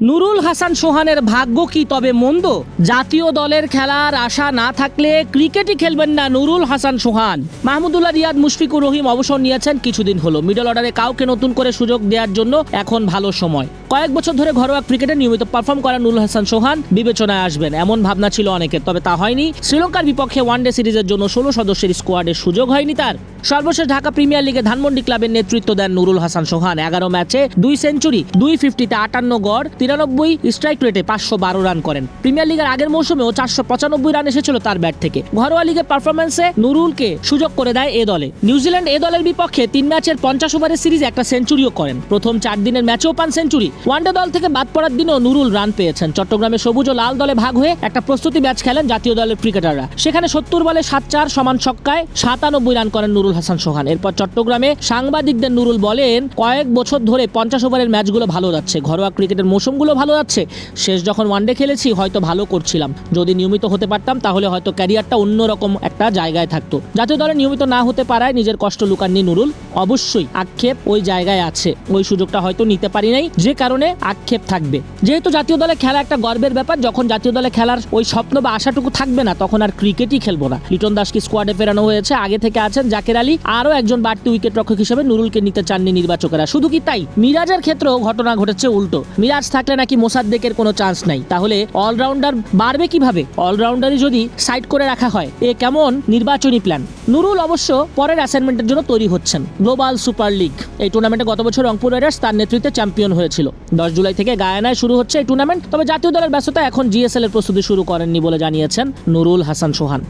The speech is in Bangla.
নুরুল হাসান সোহানের ভাগ্য কি তবে মন্দ? জাতীয় দলের খেলার আশা না থাকলে ক্রিকেটই খেলবেন না নুরুল হাসান সোহান। মাহমুদুল্লাহ রিয়াদ মুশফিকুর রহিম অবসর নিয়েছেন, কিছুদিন হলো। মিডল অর্ডারে কাউকে নতুন করে সুযোগ দেওয়ার জন্য এখন ভালো সময়। কয়েক বছর ধরে ঘরোয়া ক্রিকেটে নিয়মিত পারফর্ম করা নুরুল হাসান সোহান বিবেচনায় আসবেন। এমন ভাবনা ছিল অনেকের, তবে তা হয়নি। শ্রীলঙ্কার বিপক্ষে ওয়ানডে সিরিজের জন্য ষোলো সদস্যের স্কোয়াডের সুযোগ হয়নি তার। সর্বশেষ ঢাকা প্রিমিয়ার লিগে ধানমন্ডি ক্লাবের নেতৃত্ব দেন নুরুল হাসান সোহান। এগারো ম্যাচে দুই সেঞ্চুরি, দুই ফিফটিতে আটান্ন গড় তিরানব্বই স্ট্রাইক রেটে পাঁচশো বারো রান করেন। প্রিমিয়ার লিগের আগের মৌসুমেও চারশো পঁচানব্বই রান এসেছিল তার ব্যাট থেকে। ঘরোয়া লিগের পারফরমেন্সে নুরুলকে সুযোগ করে দেয় এ দলে। নিউজিল্যান্ড এ দলের বিপক্ষে তিন ম্যাচের পঞ্চাশ ওভারের সিরিজে একটা সেঞ্চুরিও করেন। প্রথম চার দিনের ম্যাচেও পান সেঞ্চুরি ওয়ানডে দল থেকে বাদ পড়ার দিনেও নুরুল রান পেয়েছেন। চট্টগ্রামে সবুজ ও লাল দলে ভাগ হয়ে একটা প্রস্তুতি ম্যাচ খেলেন জাতীয় দলের ক্রিকেটাররা সেখানে সত্তর বলে সাত চার সমান ছক্কায় সাতানব্বই রান করেন নুরুল হাসান সোহান। এরপর চট্টগ্রামে সাংবাদিকদের নুরুল বলেন, কয়েক বছর ধরে পঞ্চাশ ওভারের ম্যাচগুলো ভালো যাচ্ছে। ঘরোয়া ক্রিকেটের মৌসুমগুলো ভালো যাচ্ছে। শেষ যখন ওয়ানডে খেলেছি, হয়তো ভালো করছিলাম। যদি নিয়মিত হতে পারতাম, তাহলে হয়তো ক্যারিয়ারটা অন্যরকম একটা জায়গায় থাকতো। জাতীয় দলে নিয়মিত না হতে পারায় নিজের কষ্ট লুকাননি নুরুল, অবশ্যই আক্ষেপ ওই জায়গায় আছে। ওই সুযোগটা হয়তো নিতে পারি নাই, যে কারণে আক্ষেপ থাকবে। যেহেতু জাতীয় দলে খেলা একটা গর্বের ব্যাপার, যখন জাতীয় দলে খেলার ওই স্বপ্ন বা আশাটুকু থাকবে না, তখন আর ক্রিকেটই খেলব না। লিটন দাসকে স্কোয়াডে ফেরানো হয়েছে, আগে থেকে আছেন জাকের আলী। আরও একজন বাড়তি উইকেট রক্ষক হিসেবে নুরুলকে নিতে চাননি নির্বাচকেরা। শুধু কি তাই? মিরাজের ক্ষেত্রেও ঘটনা ঘটেছে উল্টো। মিরাজ থাকলে নাকি মোসাদ্দেকের কোনো চান্স নাই। তাহলে অলরাউন্ডার বাড়বে কীভাবে? অলরাউন্ডারই যদি সাইড করে রাখা হয়, এ কেমন নির্বাচনী প্ল্যান নুরুল অবশ্য পরের অ্যাসাইনমেন্টের জন্য তৈরি হচ্ছেন। গ্লোবাল সুপার লিগ এই টুর্নামেন্টে গত বছর রংপুর রাইডার্স তার নেতৃত্বে চ্যাম্পিয়ন হয়েছিল। দশ জুলাই থেকে গায়ানায় শুরু হচ্ছে এই টুর্নামেন্ট তবে জাতীয় দলের ব্যস্ততা এখন জিএসএল এর প্রস্তুতি শুরু করেননি বলে জানিয়েছেন নুরুল হাসান সোহান।